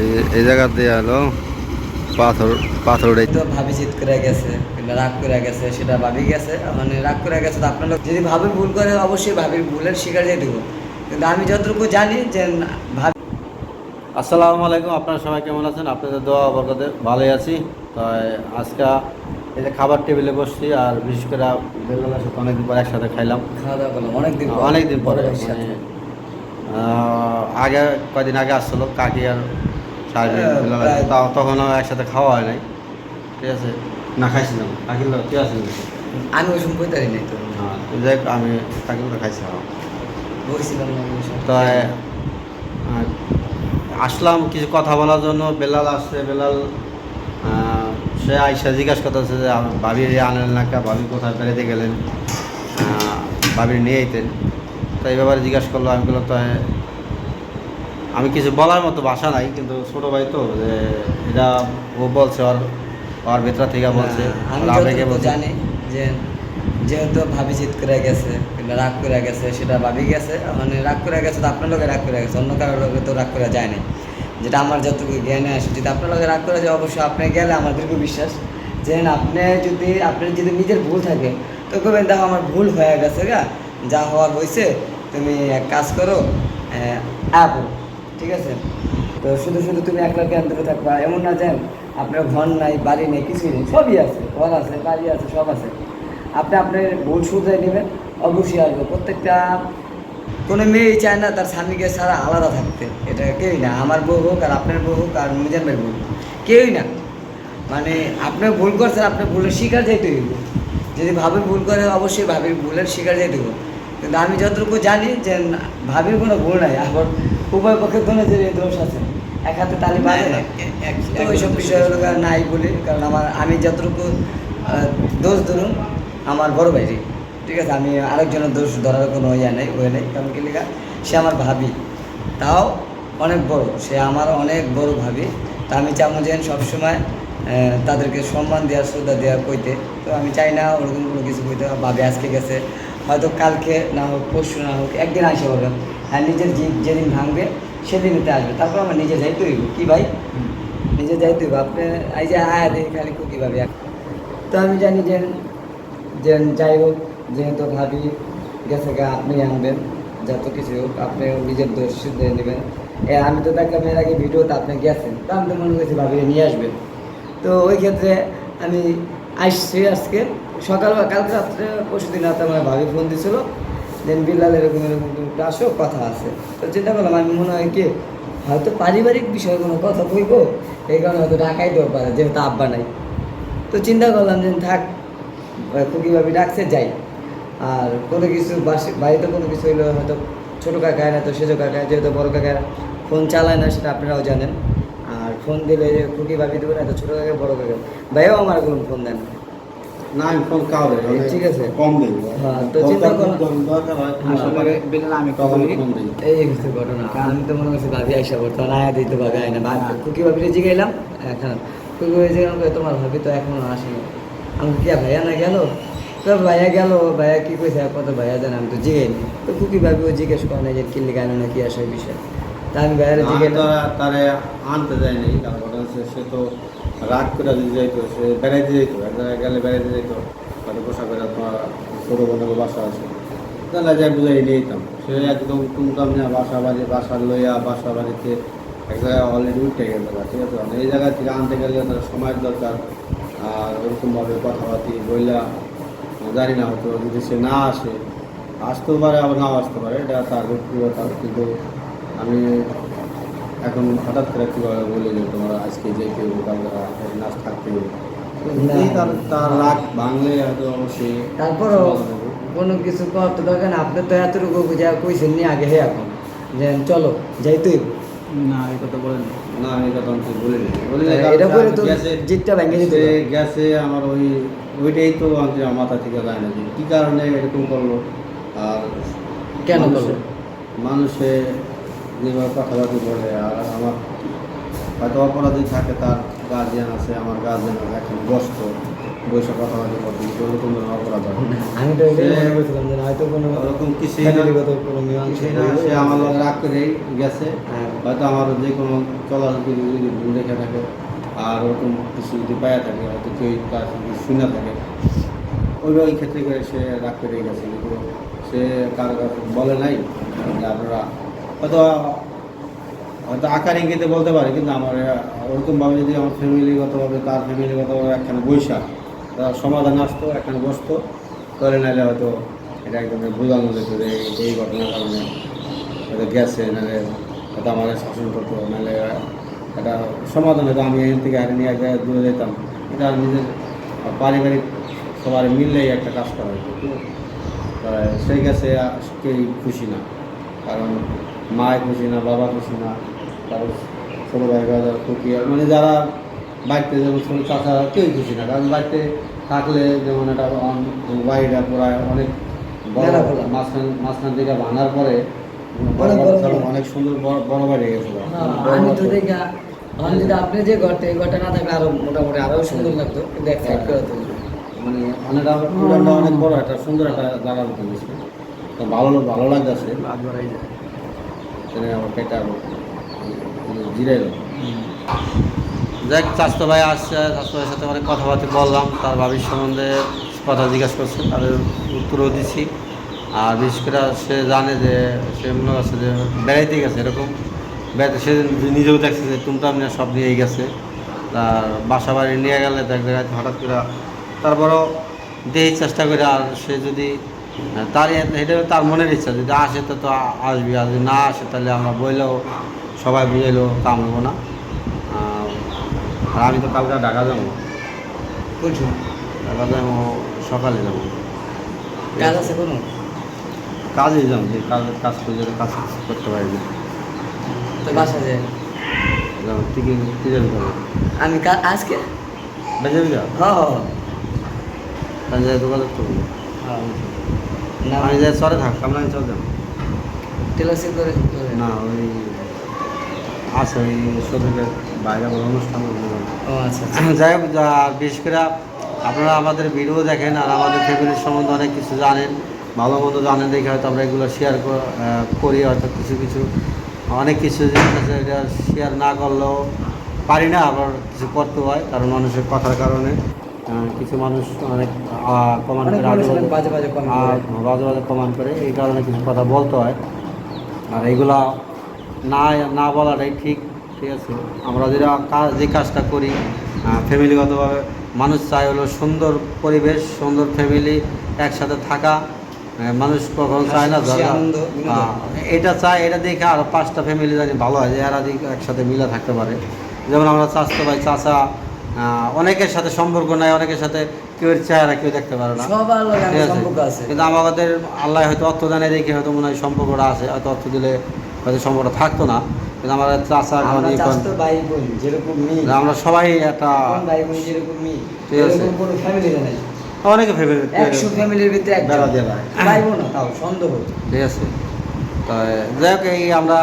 এই এই জায়গা দিয়ে হলো পাথর পাথর ভাবি জিত করে গেছে কিংবা রাগ করে গেছে সেটা ভাবি গেছে মানে রাগ করে গেছে তো আপনার যদি ভাবি ভুল করে অবশ্যই ভাবির ভুলের শিকার দিয়ে দেবো। কিন্তু আমি যতটুকু জানি যে ভাবি আসসালামু আলাইকুম আপনারা সবাই কেমন আছেন? আপনাদের দোয়া বরকতে ভালোই আছি। তো আজকে এই যে খাবার টেবিলে বসছি আর বিশেষ করে বেলার সাথে অনেকদিন পরে একসাথে খাইলাম। খাওয়া দাওয়া করলাম অনেকদিন অনেকদিন পরে আগে কয়দিন আগে আসছিল কাকি আর হ্যাঁ, তখনও একসাথে খাওয়া হয় নাই। ঠিক আছে? না খাইছিলাম কাকির লোক তুই আমি ওই সময় কইতারি নাই তো। হ্যাঁ যাই আমি কাকির লোক খাইছিলাম বলছিলাম। তো আসলাম কিছু কথা বলার জন্য। বেলাল আসছে বেলাল সে আইসা জিজ্ঞাসা করতেছে যে ভাবির আনেন না কা? ভাবি কোথায় বেড়াতে গেলেন? ভাবির নিয়ে আইতেন। তো এই ব্যাপারে জিজ্ঞাসা করল। আমি বললাম তো আমি কিছু বলার মতো ভাষা নাই কিন্তু ছোটো ভাই তো যে এটা ও বলছে ওর ওর ভেতর থেকে বলছে আবেগে জানি যে যেহেতু ভাবি জিত করে গেছে কিংবা রাগ করে গেছে সেটা ভাবি গেছে মানে রাগ করে গেছে তো আপনার লোকে রাগ করে গেছে অন্য কারোর লোকে তো রাগ করে যায় না যেটা আমার যতটুকু জ্ঞানে আসে যদি আপনার লোকে রাগ করে যায় অবশ্যই আপনি গেলে আমার দীর্ঘ বিশ্বাস যে আপনি যদি আপনার যদি নিজের ভুল থাকে তো কবেন দেখো আমার ভুল হয়ে গেছে গা যা হওয়ার হয়েছে তুমি এক কাজ করো অ্যাপ ঠিক আছে? তো শুধু শুধু তুমি একলা কেন ধরে থাকবা? এমন না যেন আপনার ঘর নাই, বাড়ি নেই, কিছুই নেই, সবই আছে, ঘর আছে, বাড়ি আছে, সব আছে। আপনি আপনার ভুল শুধরে নেবেন, অবশ্যই আসবে। প্রত্যেকটা কোনো মেয়েই চায় না তার স্বামীকে ছাড়া আলাদা থাকতে। এটা কেউই না, আমার বউ হোক আর আপনার বউ হোক আর মিজান ভাইয়ের বউ কেউই না। মানে আপনি ভুল করছেন আপনার ভুলের শিকার যেতে হইব। যদি ভাবি ভুল করে, অবশ্যই ভাবির ভুলের শিকার যেতে হইব। কিন্তু আমি যতটুকু জানি যে ভাবির কোনো ভুল নাই, আবার উভয় পক্ষের জন্য যে দোষ আছে। এক হাতে তালি বাজে না। ওইসব বিষয়গুলো আর নাই বলি কারণ আমার আমি যতটুকু দোষ ধরুন আমার বড় ভাইরি ঠিক আছে? আমি আরেকজনের দোষ ধরার কোনো ইয়ে নেই ওয়ে নেই কারণ কি লেখা সে আমার ভাবি। তাও অনেক বড় সে আমার অনেক বড় ভাবি। তা আমি চাবো যে সবসময় তাদেরকে সম্মান দেওয়া শ্রদ্ধা দেওয়া কইতে। তো আমি চাই না ওরকম কোনো কিছু কইতে। ভাবে আজকে গেছে হয়তো কালকে না হোক, পরশু না হোক, একদিন আসে বলবে হ্যাঁ নিজের যে- যেদিন ভাঙবে, সেদিনতে আসবে। তারপর আমার নিজে যাইতে হইব। কী ভাই? নিজে যাইতে হইব। আপনি এই যে আয়া দেখি খালি কীভাবে তো আমি জানি যে যে যাই হোক, যেহেতু ভাবি গেছে গা, আপনি আনবেন। যত কিছু হোক, আপনি নিজের দোষ সিদ্ধ নেবেন। এ, আমি তো দেখলাম এর আগে ভিডিওতে আপনি গেছেন। তো আমি তো মনে করছি ভাবি নিয়ে আসবেন। তো ওই ক্ষেত্রে আমি আসছি আজকে। সকাল বা কালকে রাত্রে পরশু দিন রাতে আমার ভাবি ফোন দিছিল, দেন বিল্লাল এরকম এরকম তুমি আসো, কথা আছে। তো চিন্তা করলাম, আমি মনে হয় কি, হয়তো পারিবারিক বিষয়ে কোনো কথা কইবো, এই কারণে হয়তো ঢাকাই দেওয়া পারে, যেহেতু আব্বা নাই। তো চিন্তা করলাম যে, থাক খুবই ভাবি ডাকছে, যাই। আর কোনো কিছু বাড়িতে কোনো কিছু হইলে হয়তো ছোটো কাকায় না, তো সেজো কাকা যেহেতু বড় কাকা ফোন চালায় না, সেটা আপনারাও জানেন। আর ফোন দিলে খুকি ভাবি দেবো না ছোটো কাকা বড় কাকা ভাইও আমার কোনো ফোন দেন না। না আমি ফোন কাউরে ঠিক আছে। কম দিই হ্যাঁ, তো চিন্তা করো- দরকার হয়। আসলে বিল্লাল আমি তখন দিই এই হচ্ছে ঘটনা। আমি তো মনে করছি ভাবি আইসা করতো আয়া দিতে ভাবি আয় না। খুকি ভাবিরে জিগাইলাম এখন খুকি ভাবি জিগাইলাম তোমার ভাবি তো এখনও আসেনি। আমি কি ভাইয়া না গেল? তো ভাইয়া গেল ভাইয়া কি কইছে কত ভাইয়া জানে আমি তো জিগাইনি তো খুকি ভাবি ও জিজ্ঞেস করে না যে কিনলে কেন না কি আসে বিষয়। আমি জিগাইলাম তো তারে আনতে যায়নি তারপরে হচ্ছে সে তো রাগ করে যদি যাইতো সে বেড়াইতে যাইতো এক জায়গায় গেলে বেড়াইতে যাইতো হয়তো পোশাক করে তোমার ছোটো বোনের বাসা আছে। তাহলে যাই বুঝাই নিয়ে যেতাম সে একদম টুমটাম নিয়ে বাসা বাড়ি বাসা লইয়া বাসা বাড়িতে এক জায়গায় অলরেডি উঠে গেল ঠিক আছে? মানে এই জায়গা থেকে আনতে গেলে তার সময়ের দরকার আর ওরকমভাবে কথাবার্তি বইলা জানি না হয়তো যদি সে না আসে আসতেও পারে আবার নাও আসতে পারে এটা তার ব্যক্তিগত কিন্তু আমি এখন হঠাৎ করে কীভাবে বলি যে তোমরা আজকে যেতে হবে কালকে নাচ থাকতে হবে? তার তার রাগ ভাঙলে হয়তো অবশ্যই তারপরও কোনো কিছু করতে দরকার না আপনি তো এতটুকু যা কইছেন নি আগে হে এখন। যে চলো যাইতেই না এই কথা বলেন না। আমি কথা আমি বলিনি। বলি হ্যাঁ, এটা বলে তো জিতটা ভেঙে যেত সে গেছে আমার ওই ওইটাই তো আমি আমার মাথা থেকে যায় না যে কী কারণে এরকম করল। আর কেন করল? মানুষে যেভাবে কথাবার্তা বলে আর আমার হয়তো অপরাধী থাকে তার গার্জিয়ান আছে আমার গার্জিয়ান আছে এখন গ্রস্ত বৈশাখ কথাবার্তা করতে কিন্তু ওরকম যেন অপরাধ হয় আমি তো করছিলাম যে হয়তো কোনো ওরকম কিছুই না ফ্যামিলিগত কোনো মীমাংসা কিছুই না সে আমার রাগ করেই গেছে। হ্যাঁ। হয়তো আমার যে কোনো চলার যদি ভুল রেখে থাকে আর ওরকম কিছু যদি পায়া থাকে হয়তো কেউ তার শুনে থাকে ওইভাবে ওই ক্ষেত্রে করে সে রাগ করে গেছে। কিন্তু সে কারও কাছে বলে নাই যে আপনারা হয়তো হয়তো আকার ইঙ্গিতে বলতে পারে কিন্তু আমার ওরকমভাবে যদি আমার ফ্যামিলিগতভাবে তার ফ্যামিলিগতভাবে একখানে তার সমাধান আসতো একখানে বসতো তাহলে নাহলে হয়তো এটা একদম বোঝানো যেত যে এই- ঘটনার কারণে হয়তো গেছে নাহলে হয়তো আমাদের শাসন করতো নাহলে একটা সমাধান হতো আমি এখান থেকে হারিয়ে নিয়ে এক জায়গায় দূরে যেতাম। এটা নিজের পারিবারিক সবার মিললেই একটা কাজ করা হতো। কিন্তু আহ, সে গেছে কেউ খুশি না। কারণ মায় খুশি না বাবা খুশি না তারপর ছোটো ভাই বাজার খুকি মানে যারা বাড়িতে যেমন ছোটো চাচা কেউই খুশি না কারণ বাড়িতে থাকলে যেমন একটা অন- বাড়িটা প্রায় অনেক মাঝখান মাঝখান থেকে ভাঙার পরে অনেক। অনেক সুন্দর বড় বড় গেছিল। আমি তো দেখা আমি যদি আপনি যে ঘরটা এই ঘরটা না থাকলে আরও মোটামুটি আরও সুন্দর লাগতো কিন্তু এক সাইড করে তুলি মানে অনেকটা পুরানটা অনেক বড় একটা সুন্দর একটা জায়গার মতো গেছে তো ভালো ভালো লাগতেছে। সেখানে আমার পেটটা জিরাইল যাক, স্বাস্থ্য ভাই আসছে, স্বাস্থ্য ভাইয়ের সাথে অনেক কথাবার্তা বললাম, তার ভাবির সম্বন্ধে কথা জিজ্ঞাসা করছে, তাদের উত্তরও দিছি। আর বিশেষ করে সে জানে যে, সে মনে করছে যে বেড়াইতে গেছে এরকম। বেড়াইতে সে নিজেও দেখছে যে টুমটাম নিয়ে সব নিয়েই গেছে। তার বাসা বাড়ি নিয়ে গেলে এক জায়গায় হঠাৎ করে তারপরও দেহি চেষ্টা করে আর সে যদি তার এ- এটা তার মনের ইচ্ছা যদি আসে তো তো আসবি আর যদি না আসে তাহলে আমরা বইলেও সবাই বুঝাইলেও কাম হব না। আর আমি তো কালকে ঢাকা যাব বুঝছ ঢাকা যাব সকালে যাব। কাজ আছে কোনো? কাজেই যাব যে কাজ কাজ করে কাজ করতে পারি না। তো বাসা যায়? যাব টিকিট আমি আজকে? বেজে হ্যাঁ হ্যাঁ, তাহলে যোগাযোগ করব। হ্যাঁ। না আমি যাই সরে থাক আমরা চল যাব। টেলার্সি করে না ওই আছে ওই শরীরের বাইরে বড় অনুষ্ঠান ও আচ্ছা আচ্ছা। যাই হোক বিশেষ করে আপনারা আমাদের ভিডিও দেখেন আর আমাদের ফ্যামিলির সম্বন্ধে অনেক কিছু জানেন ভালো মন্দ জানেন দেখে হয়তো আমরা এগুলো শেয়ার করি হয়তো কিছু কিছু অনেক কিছু আছে এটা শেয়ার না করলেও পারি না আবার কিছু করতে হয় কারণ মানুষের কথার কারণে। কিছু মানুষ অনেক কমান করে বাজে বাজে। বাজে কমান করে এই কারণে কিছু কথা বলতে হয়। আর এগুলা না না বলাটাই ঠিক ঠিক আছে। আমরা যেটা কাজ যে কাজটা করি ফ্যামিলিগতভাবে মানুষ চায় হলো সুন্দর পরিবেশ সুন্দর ফ্যামিলি একসাথে থাকা মানুষ কখনো চায় না এটা চায় এটা দেখে আরও পাঁচটা ফ্যামিলি জানি ভালো হয় যে এরা একসাথে মিলে থাকতে পারে। যেমন আমরা চাচতো ভাই চাচা আহ, অনেকের সাথে সম্পর্ক নাই অনেকের সাথে কেউ চেহারা কেউ দেখতে পারে না? কিন্তু আমাদের আল্লাহ হয়তো অর্থ জানে দেখে হয়তো মনে হয় সম্পর্কটা আছে হয়তো অর্থ দিলে হয়তো সম্পর্কটা থাকতো না। কিন্তু আমাদের চাষা আমরা সবাই একটা ঠিক আছে। ফ্যামিলি অনেকে ফ্যামিলির ভিতরে বেড়া ঠিক আছে। তো যাই হোক এই আমরা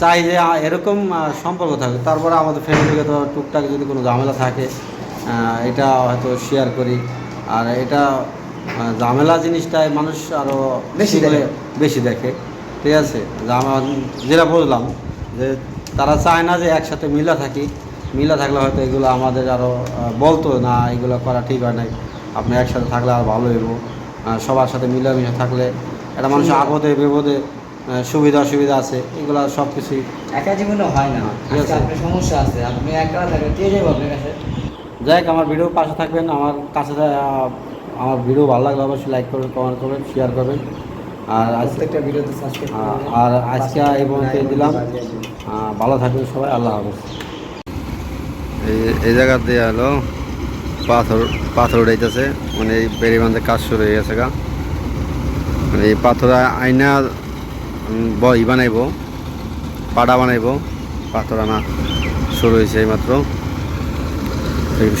চাই যে এরকম সম্পর্ক থাকে। তারপরে আমাদের ফ্যামিলিগত টুকটাক যদি কোনো ঝামেলা থাকে এটা হয়তো শেয়ার করি। আর এটা ঝামেলা জিনিসটাই মানুষ আরও বেশি। বেশি দেখে। ঠিক আছে? যেটা বললাম যে তারা চায় না যে একসাথে মিলা থাকি। মিলা থাকলে হয়তো এগুলো আমাদের আরও বলতো না এগুলো করা ঠিক হয় নাই। আপনি একসাথে থাকলে আর ভালো হইব। সবার সাথে মিলামিশা থাকলে একটা মানুষের আপদে বিপদে সুবিধা অসুবিধা আছে এগুলো সব কিছুই একা জীবনে হয় না। ঠিক আছে। আপনার সমস্যা আছে আপনি একা থাকলে কে যাব আপনার কাছে? যাই হোক আমার ভিডিও পাশে থাকবেন আমার কাছে আমার ভিডিও ভালো লাগলে অবশ্যই লাইক করবেন কমেন্ট করবেন শেয়ার করবেন। আর আজ প্রত্যেকটা ভিডিওতে সাবস্ক্রাইব আর আজকে এই পর্যন্ত দিলাম। ভালো থাকবেন সবাই আল্লাহ হাফেজ। এই এই জায়গা দিয়ে হলো পাথর পাথর উঠাইতেছে মানে এই বেড়ি বাঁধে কাজ শুরু হয়ে গেছে গা। মানে এই পাথর আইনা বই বানাইব, পাড়া বানাইব। পাথর আনা শুরু হয়েছে এই মাত্র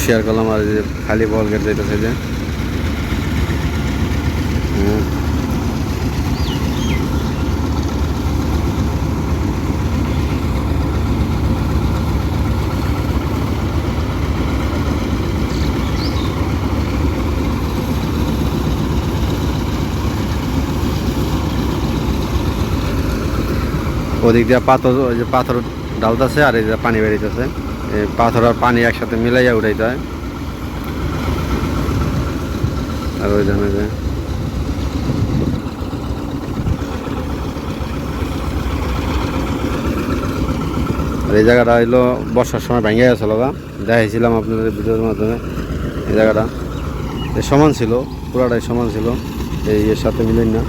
শেয়ার করলাম আর যে খালি বল গেট যাইতেছে যে। ওদিক দিয়ে পাথর, ওই যে পাথর ডালতেছে আর এই যে পানি বেরিতেছে। এই পাথর আর পানি একসাথে মিলাইয়া উঠাইতে হয়। আর ওই জানে যে আর এই জায়গাটা হইল বর্ষার সময় ভেঙে গেছিল গা দেখাইছিলাম আপনাদের ভিডিওর মাধ্যমে। এই জায়গাটা সমান ছিল, পুরাটাই সমান ছিল। এই এর সাথে মিলেন না।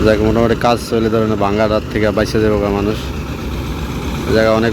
যাক মোটামুটি কাজ চলে ধরেন ভাঙ্গা রাত থেকে বাইসে যাবে মানুষ জায়গা অনেক